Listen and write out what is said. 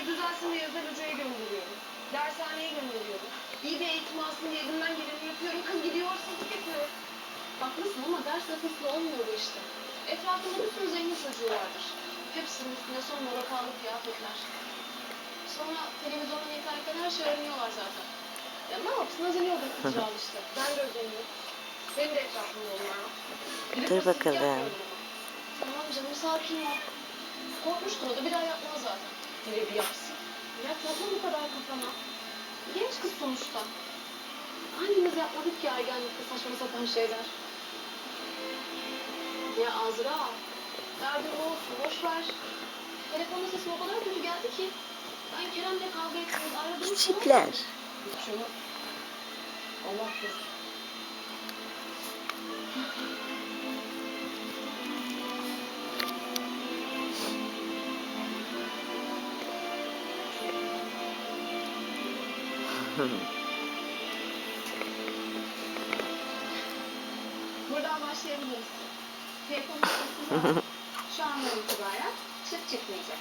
şey düzelsin diye özel hocaya gönderiyorum. Dershaneye gönderiyorum. İyi bir eğitim alsın diye elimden geleni yapıyorum. Kız gidiyor hırsızlık yapıyor. Haklısın ama ders nefesli olmuyor işte. Etrafında bir sürü zengin çocuğu vardır. Hepsinin üstüne son moda pahalı kıyafetler. Sonra televizyondan internetten her şey öğreniyorlar zaten. Ya ne yapsın özeniyordur kızcağız işte. Ben de özeniyorum. Benim de etrafımda onlar Dur bakalım. Tamam canım sakin ol. Korkmuştur o da bir daha yapmaz zaten. Bir yapsın. Ya takma bu kadar kafana. Genç kız sonuçta. Hangimiz yapmadık ki ergenlikte saçma sapan şeyler? Ya Azra, derdin olsun, boş ver. Telefonun sesi o kadar kötü geldi ki. Ben Kerem'le kavga ettiniz, aradım. Çiçekler. Şunu Allah korusun. Buradan başlayabiliriz. Telefonun sesi şu andan itibaren çıt çıkmayacak.